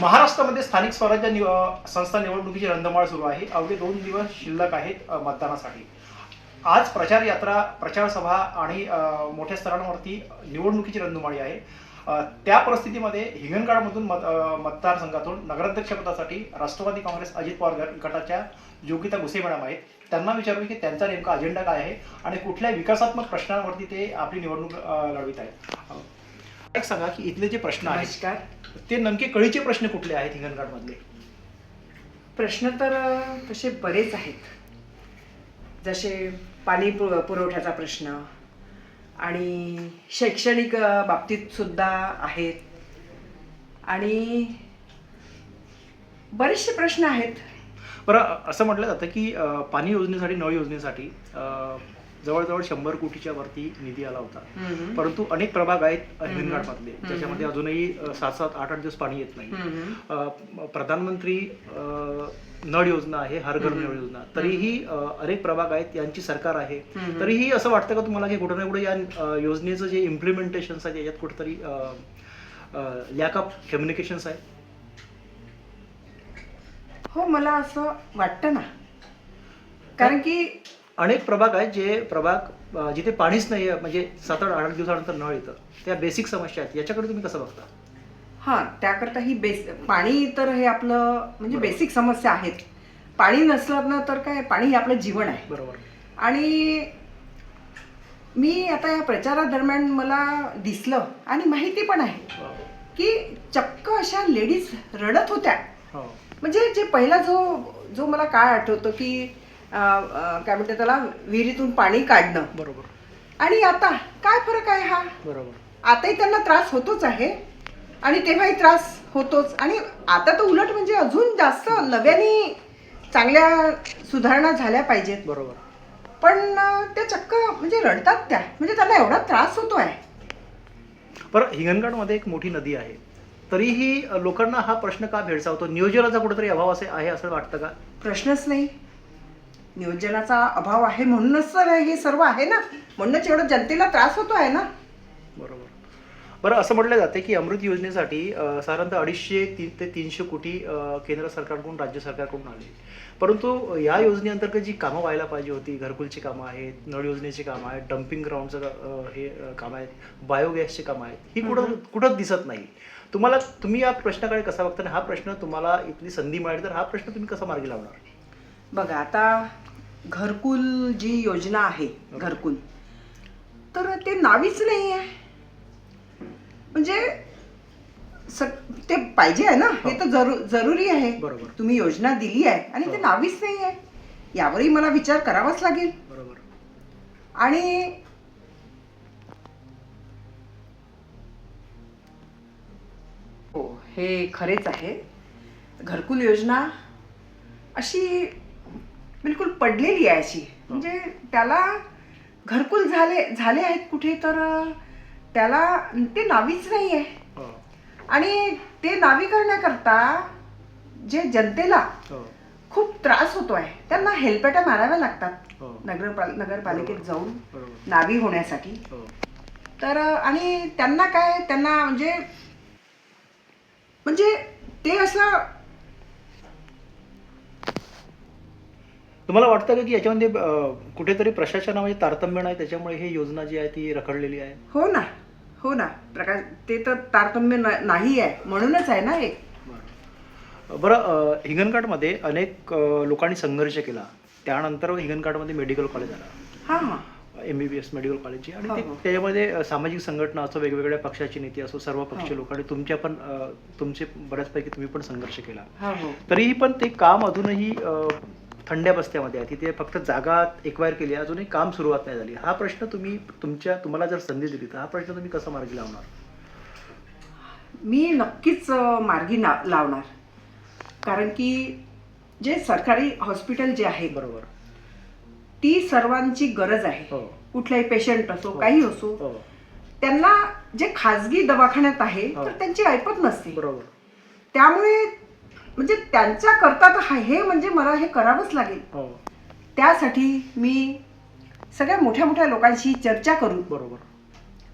महाराष्ट्रामध्ये स्थानिक स्वराज्य निव संस्था निवडणुकीची रंधमाळ सुरू आहे. अवघे दोन दिवस शिल्लक आहेत मतदानासाठी. आज प्रचार यात्रा प्रचार सभा आणि मोठ्या स्तरांवरती निवडणुकीची रंधुमाळी आहे. त्या परिस्थितीमध्ये हिंगणघाटमधून मत मतदारसंघातून नगराध्यक्षपदासाठी राष्ट्रवादी काँग्रेस अजित पवार गटाच्या योगिता घुसे मॅडम आहेत. त्यांना विचारू की त्यांचा नेमका अजेंडा काय आहे आणि कुठल्या विकासात्मक प्रश्नांवरती ते आपली निवडणूक लढवित आहेत. एक सांगा की इथले जे प्रश्न आहेत ते नेमके कळीचे प्रश्न कुठले आहेत हिंगणघाटमधले? प्रश्न तर तसे बरेच आहेत. जसे पाणी पुर पुरवठ्याचा प्रश्न आणि शैक्षणिक बाबतीत सुद्धा आहेत. आणि बरेचसे प्रश्न आहेत. बरं असं म्हटलं जातं की पाणी योजनेसाठी नळ योजनेसाठी जवळजवळ शंभर कोटीच्या वरती निधी आला होता. परंतु अनेक प्रभाग आहेत. हिंगणघाटमधले. ज्याच्यामध्ये अजूनही सात सात आठ आठ दिवस पाणी येत नाही प्रधानमंत्री नळ योजना आहे हर घर. नळ योजना तरीही अनेक प्रभाग आहेत यांची सरकार आहे. तरीही असं वाटतं का तुम्हाला की कुठं ना कुठे या योजनेचं जे इम्प्लिमेंटेशन आहे त्याच्यात कुठेतरी लॅक ऑफ कम्युनिकेशन्स आहे हो मला असं वाटतं ना कारण की अनेक प्रभाग आहेत जे प्रभाग जिथे पाणीच नाही आहे म्हणजे सात आठ आठ दिवसानंतर नळ येतं. त्या बेसिक समस्या आहेत. याच्याकडे तुम्ही कसं बघता? हां त्याकरता ही बेस पाणी तर हे आपलं म्हणजे. बेसिक समस्या आहेत. पाणी नसलं ना तर काय पाणी हे आपलं जीवन आहे. बरोबर. आणि मी आता या प्रचारादरम्यान मला दिसलं आणि माहिती पण आहे की चक्क अशा लेडीज रडत होत्या. हो. म्हणजे जे पहिला जो जो मला काय आठवतं की काय म्हणते त्याला विहिरीतून पाणी काढणं. बरोबर. आणि आता काय फरक आहे हा? बरोबर. आताही त्यांना त्रास होतोच आहे आणि तेव्हाही त्रास होतोच. आणि आता तर उलट म्हणजे अजून जास्त नव्याने चांगल्या सुधारणा झाल्या पाहिजेत. बरोबर. पण त्या चक्क म्हणजे रडतात त्या. म्हणजे त्यांना एवढा त्रास होतोय. बरं हिंगणघाटमध्ये एक मोठी नदी आहे. तरीही लोकांना हा प्रश्न का भेडसावतो? नियोजनाचा कुठेतरी अभाव असे आहे असं वाटतं का? प्रश्नच नाही. नियोजनाचा अभाव आहे म्हणूनच तर हे सर्व आहे ना? म्हणूनच एवढं जनतेला त्रास होतो आहे ना? बरोबर. बरं असं म्हटलं जाते की अमृत योजनेसाठी साधारणतः अडीचशे तीन ते तीनशे कोटी केंद्र सरकारकडून राज्य सरकारकडून आले. परंतु या योजनेअंतर्गत जी कामं व्हायला पाहिजे होती घरकुलची कामं आहेत नळ योजनेची कामं आहेत डम्पिंग ग्राउंडचं हे कामं आहेत बायोगॅसची कामं आहेत ही कुठं कुठंच दिसत नाही. तुम्हाला तुम्ही या प्रश्नाकडे कसा बघता हा प्रश्न तुम्हाला इथली संधी मिळाली तर हा प्रश्न तुम्ही कसा मार्गी लावणार? बघा आता घरकुल जी योजना आहे घरकुल तर ते नावीच नाही आहे म्हणजे ते पाहिजे आहे ना? हे. तर जरू जरुरी आहे. बरोबर. तुम्ही योजना दिली आहे आणि ते हो. नावीच नाही आहे यावरही मला विचार करावाच लागेल. बरोबर. आणि हो हे खरेच आहे. घरकुल योजना अशी बिलकुल पडलेली आहे अशी. म्हणजे त्याला घरकुल झाले झाले आहेत कुठे तर त्याला ते नावीच नाही आहे आणि ते नावी करण्याकरता जे जनतेला खूप त्रास होतो आहे त्यांना हेल्पेटा माराव्या लागतात. नगरपाल नगरपालिकेत जाऊन नावी होण्यासाठी. तर आणि त्यांना काय त्यांना म्हणजे म्हणजे ते असं तुम्हाला वाटतं का की याच्यामध्ये कुठेतरी प्रशासनामध्ये तारतम्य नाही? त्याच्यामुळे ही योजना जी आहे ती रखडलेली आहे? हो ना. हो ना. प्रकाश ते तर तारतम्य नाही आहे. म्हणूनच आहे ना एक बरं. हिंगणघाटमध्ये अनेक लोकांनी संघर्ष केला. त्यानंतर हिंगणघाटमध्ये मेडिकल कॉलेज आला. हां हां. M B B S medical कॉलेजची आणि हो, हो. त्याच्यामध्ये सामाजिक संघटना असो वेगवेगळ्या पक्षाची नेते असो सर्व पक्षीय हो. लोक आणि तुमच्या पण तुमचे बऱ्याचपैकी तुम्ही पण संघर्ष केला. हो हो. तरीही पण ते काम अजूनही थंड्या बस्त्यामध्ये आहे. तिथे फक्त जागा एक्वायर केली आहे, अजूनही काम सुरुवात नाही झाली. हा प्रश्न तुम्ही तुमच्या तुम्हाला जर संधी दिली तर हा प्रश्न तुम्ही कसा मार्गी लावणार? मी नक्कीच मार्गी ना लावणार. कारण की जे सरकारी हॉस्पिटल जे आहे बरोबर. ती सर्वांची गरज आहे. हो. कुठलाही पेशंट असो हो. काही असो हो. त्यांना जे खाजगी दवाखान्यात आहे. तर त्यांची ऐपत नसते. बरोबर. त्यामुळे म्हणजे त्यांच्या करता तर हा- हे म्हणजे मला हे करावंच लागेल. हो. त्यासाठी मी सगळ्या मोठ्या मोठ्या लोकांशी चर्चा करून बरोबर.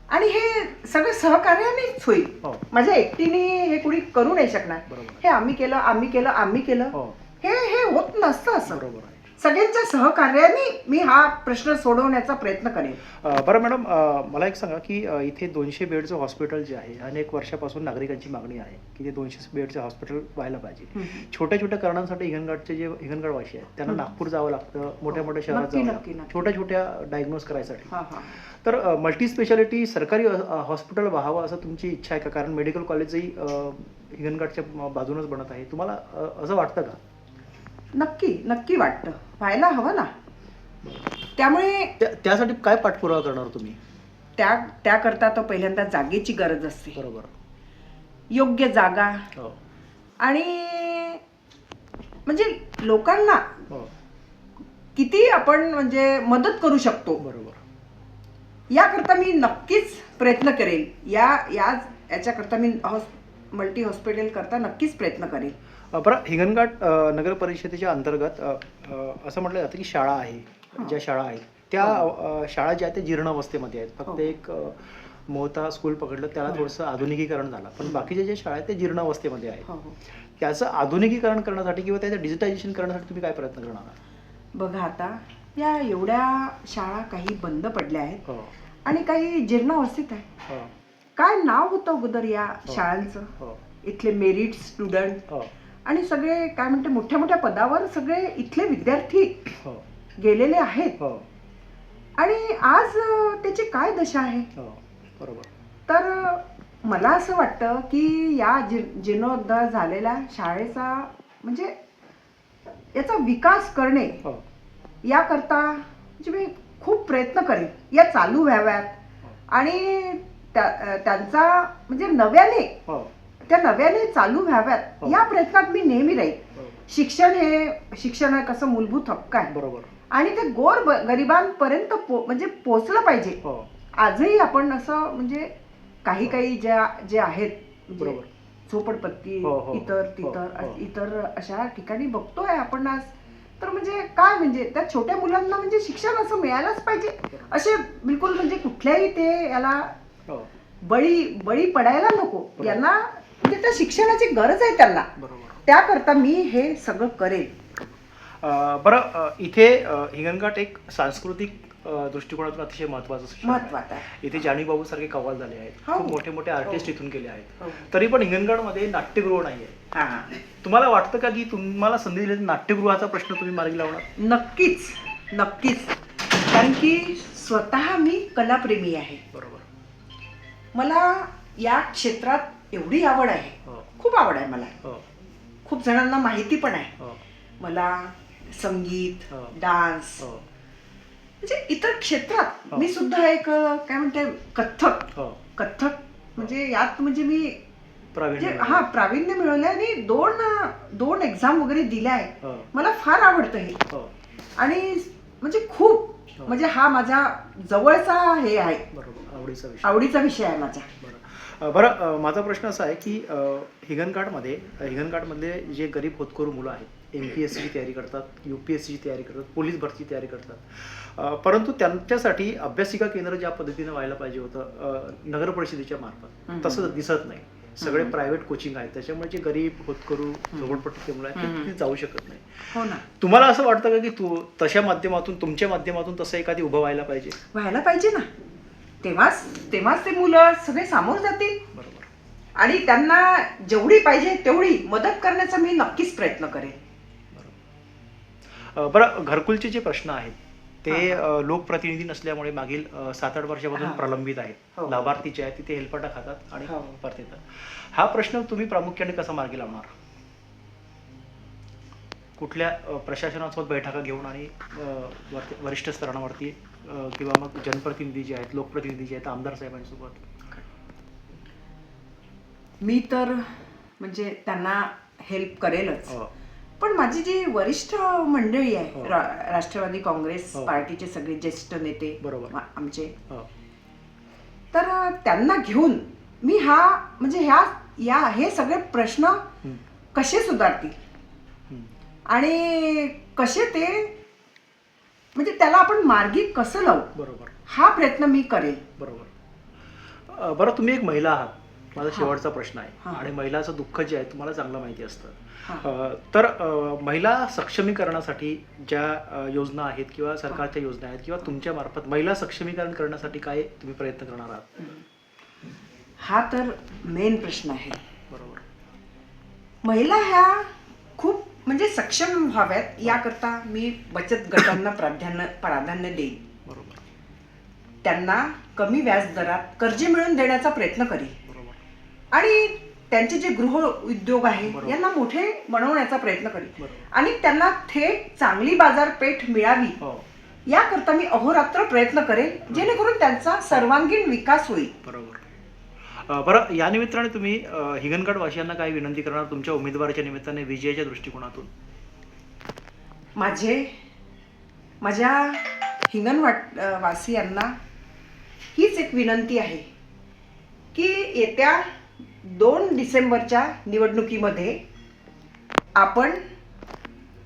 आणि हे सगळं सहकार्यानेच होईल. हो. माझ्या एकटीने हे कुणी करू नाही शकणार. हे आम्ही केलं आम्ही केलं आम्ही केलं. हो. हे हे होत नसतं असं. बरोबर सगळ्यांच्या सहकार्याने मी हा प्रश्न सोडवण्याचा प्रयत्न करेन. बरं मॅडम मला एक सांगा की अ, इथे दोनशे बेडचं हॉस्पिटल जे आहे अनेक वर्षापासून नागरिकांची मागणी आहे की ते दोनशे बेडचं हॉस्पिटल व्हायला पाहिजे. छोट्या छोट्या कारणांसाठी हिंगणघाटचे जे हिंगणघाटवासी आहेत त्यांना हं. नागपूर जावं लागतं मोठ्या मोठ्या शहरात नक्की, जावं नक्की, लागतं. नक्की. छोट्या छोट्या डायग्नोज करायसाठी. हा हा. तर मल्टी स्पेशालिटी सरकारी अ, हॉस्पिटल व्हावं असं तुमची इच्छा आहे का? कारण मेडिकल कॉलेजही अ, हिंगणघाटच्या बाजूनच बनत आहे. तुम्हाला अ, असं वाटतं का? नक्की नक्की वाटतं. व्हायला हवं ना. त्यामुळे त्या- त्यासाठी काय पाठपुरावा करणार तुम्ही? त्या त्याकरता तर पहिल्यांदा जागेची गरज असते. बरोबर. योग्य जागा. हो. आणि म्हणजे लोकांना हो. किती आपण म्हणजे मदत करू शकतो. बरोबर. याकरता मी नक्कीच प्रयत्न करेल. या या याच्याकरता मी हॉस मल्टी हॉस्पिटल करता नक्कीच प्रयत्न करेल. बरं हिंगणघाट नगर परिषदेच्या अंतर्गत असं म्हटलं जातं की शाळा आहे ज्या शाळा आहेत त्या शाळा ज्या आहेत त्या जीर्णावस्थेमध्ये आहेत. फक्त हो. एक मोहता स्कूल पकडलं त्याला थोडंसं आधुनिकीकरण झालं. पण बाकीच्या ज्या शाळा आहेत त्या जीर्णावस्थेमध्ये आहेत. हो हो. त्याचं आधुनिकीकरण करण्यासाठी किंवा त्याचं डिजिटायझेशन करण्यासाठी तुम्ही काय प्रयत्न करणार आहात? बघा आता या एवढ्या शाळा काही बंद पडल्या आहेत. हो. आणि काही जीर्णावस्थित आहे हो. काय नाव होतं अगोदर या शाळांचं? हो. इथले मेरिट स्टुडंट? हो. आणि सगळे काय म्हणते मोठ्या मोठ्या पदावर सगळे इथले विद्यार्थी हो. गेलेले आहेत. हो. आणि आज त्याची काय दशा आहे? हो बरोबर. तर मला असं वाटतं की या जी जीर्णोद्धार झालेल्या शाळेचा म्हणजे याचा विकास करणे याकरता म्हणजे मी खूप प्रयत्न करेन. या चालू व्हाव्यात. आणि त्यांचा म्हणजे नव्याने त्या नव्याने चालू व्हाव्यात हो. या प्रयत्नात मी नेहमी राहील हो. शिक्षण हे शिक्षण हे कसं मूलभूत हक्क आहे. बरोबर. आणि ते गोर ब- गरिबांपर्यंत पो म्हणजे पोचलं पाहिजे. हो. आजही आपण असं म्हणजे काही काही ज्या जे आहेत म्हणजे बरोबर. झोपडपट्टी हो, हो, इतर हो, तितर हो. इतर अशा ठिकाणी बघतोय आपण आज. तर म्हणजे काय म्हणजे त्या छोट्या मुलांना म्हणजे शिक्षण असं मिळायलाच पाहिजे. असे बिलकुल म्हणजे कुठल्याही ते याला हो. बळी बळी पडायला नको. यांना म्हणजे त्या शिक्षणाची गरज आहे त्यांना. बरोबर. त्याकरता मी हे सगळं करेल अ, बरं अ, इथे अ, हिंगणघाट एक सांस्कृतिक अ, दृष्टिकोनातून अतिशय महत्वाचं आहे. महत्वाचं आहे. इथे जाणीबाबू सारखे कव्वाल झाले आहेत. हो. खूप मोठे मोठे आर्टिस्ट हो. इथून गेले आहेत. हो. तरी पण हिंगणघाटमध्ये नाट्यगृह नाही आहे. हा. तुम्हाला वाटतं का की तुम्हाला संधी दिली तर नाट्यगृहाचा प्रश्न तुम्ही मार्गी लावणार? नक्कीच. नक्कीच. कारण की स्वतः मी कलाप्रेमी आहे. बरोबर. मला या क्षेत्रात एवढी आवड आहे. हो. खूप आवड आहे मला. हो. खूप जणांना माहिती पण आहे. हो. मला संगीत. डान्स म्हणजे इतर क्षेत्रात. मी सुद्धा एक काय म्हणते कथ्थक. कथ्थक म्हणजे यात म्हणजे मी हा प्रावीण्य मिळवलंय आणि दोन दोन एक्झाम वगैरे दिल्या आहे मला फार आवडतं हे. आणि म्हणजे खूप. म्हणजे हा माझा जवळचा हे आहे. आवडीचा विषय. आहे माझा. बरं माझा प्रश्न असा आहे की हिंगणघाटमध्ये हिंगणघाटमधले जे गरीब होतकरू मुलं आहेत एम पी एस सीची तयारी करतात यू पी एस सीची तयारी करतात पोलीस भरतीची तयारी करतात. परंतु त्यांच्यासाठी अभ्यासिका केंद्र ज्या पद्धतीनं व्हायला पाहिजे होतं नगर परिषदेच्या मार्फत. तसं दिसत नाही. सगळे. प्रायव्हेट कोचिंग आहेत त्याच्यामुळे जे गरीब होतकरू झोपडपट्टीचे मुलं आहेत ते जाऊ शकत नाही. हो ना. तुम्हाला असं वाटतं का की तू तशा माध्यमातून तुमच्या माध्यमातून तसं एखादी उभं व्हायला पाहिजे? व्हायला पाहिजे ना. तेव्हाच तेव्हाच ते मुलं सगळे सामोर जातील. बरोबर. आणि त्यांना जेवढी पाहिजे तेवढी मदत करण्याचा मी नक्कीच प्रयत्न करेन. अ, बरं घरकुलचे जे प्रश्न आहेत ते लोकप्रतिनिधी नसल्यामुळे मागील सात आठ वर्षापासून. प्रलंबित आहेत. हो. लाभार्थीचे आहेत तिथे हेलपाटा खातात आणि हो. परत येतात. हा प्रश्न तुम्ही प्रामुख्याने कसा मार्गी लावणार? कुठल्या प्रशासनासोबत बैठका घेऊन आणि वरिष्ठ स्तरावरती किंवा मग जनप्रतिनिधी जे आहेत लोकप्रतिनिधी जे आहेत आमदार साहेबांसोबत? मी तर म्हणजे त्यांना हेल्प करेलच. अ, पण माझी जी वरिष्ठ मंडळी आहे हो. रा- राष्ट्रवादी काँग्रेस हो. पार्टीचे सगळे ज्येष्ठ नेते बरोबर. आमचे. तर त्यांना घेऊन मी हा म्हणजे ह्या या हे सगळे प्रश्न हं, कसे सुधारतील? हं, आणि कसे ते म्हणजे त्याला आपण मार्गी कसं लावू? बरोबर. हा प्रयत्न मी करेल. बरोबर. अ, बरं तुम्ही एक महिला आहात. माझा हा. शेवटचा प्रश्न आहे. आणि महिलाचं दुःख जे आहे तुम्हाला चांगलं माहिती असतं. अ, तर अ, महिला सक्षमीकरणासाठी ज्या अ, योजना आहेत किंवा सरकारच्या योजना आहेत किंवा तुमच्या मार्फत महिला सक्षमीकरण करण्यासाठी काय तुम्ही प्रयत्न करणार आहात? हा तर मेन प्रश्न आहे. बरोबर. महिला ह्या खूप म्हणजे सक्षम व्हाव्यात याकरता मी बचत गटांना प्राधान्य प्राधान्य देईन. बरोबर. त्यांना कमी व्याज दरात कर्ज मिळवून देण्याचा प्रयत्न बरोबर. आणि त्यांचे जे गृह उद्योग आहे बरोबर. यांना मोठे बनवण्याचा प्रयत्न बरोबर. आणि त्यांना थेट चांगली बाजारपेठ मिळावी हो. याकरता मी अहोरात्र प्रयत्न करेन जेणेकरून त्यांचा सर्वांगीण विकास होईल. बरोबर. बरं या निमित्ताने तुम्ही हिंगणघाट वासियांना काय विनंती करणार तुमच्या उमेदवाराच्या निमित्ताने विजयाच्या दृष्टिकोनातून? माझे माझ्या हिंगणवाट वासियांना हीच एक विनंती आहे की येत्या दोन डिसेंबरच्या निवडणुकीमध्ये आपण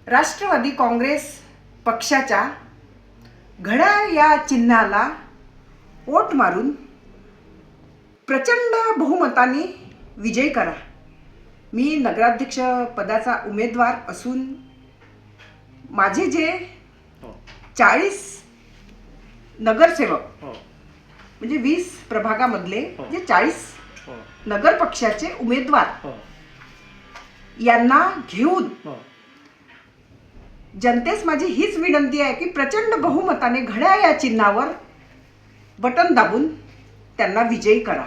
राष्ट्रवादी काँग्रेस पक्षाच्या घड्याळ या चिन्हाला वोट मारून प्रचंड बहुमताने विजयी करा. मी नगराध्यक्ष पदाचा उमेदवार असून माझे जे हो. चाळीस नगरसेवक हो. म्हणजे वीस प्रभागामधले हो. जे चाळीस नगर पक्षाचे उमेदवार यांना घेऊन जनतेस माझी हीच विनंती आहे की प्रचंड बहुमताने घड्याळ या चिन्हावर बटन दाबून त्यांना विजयी करा.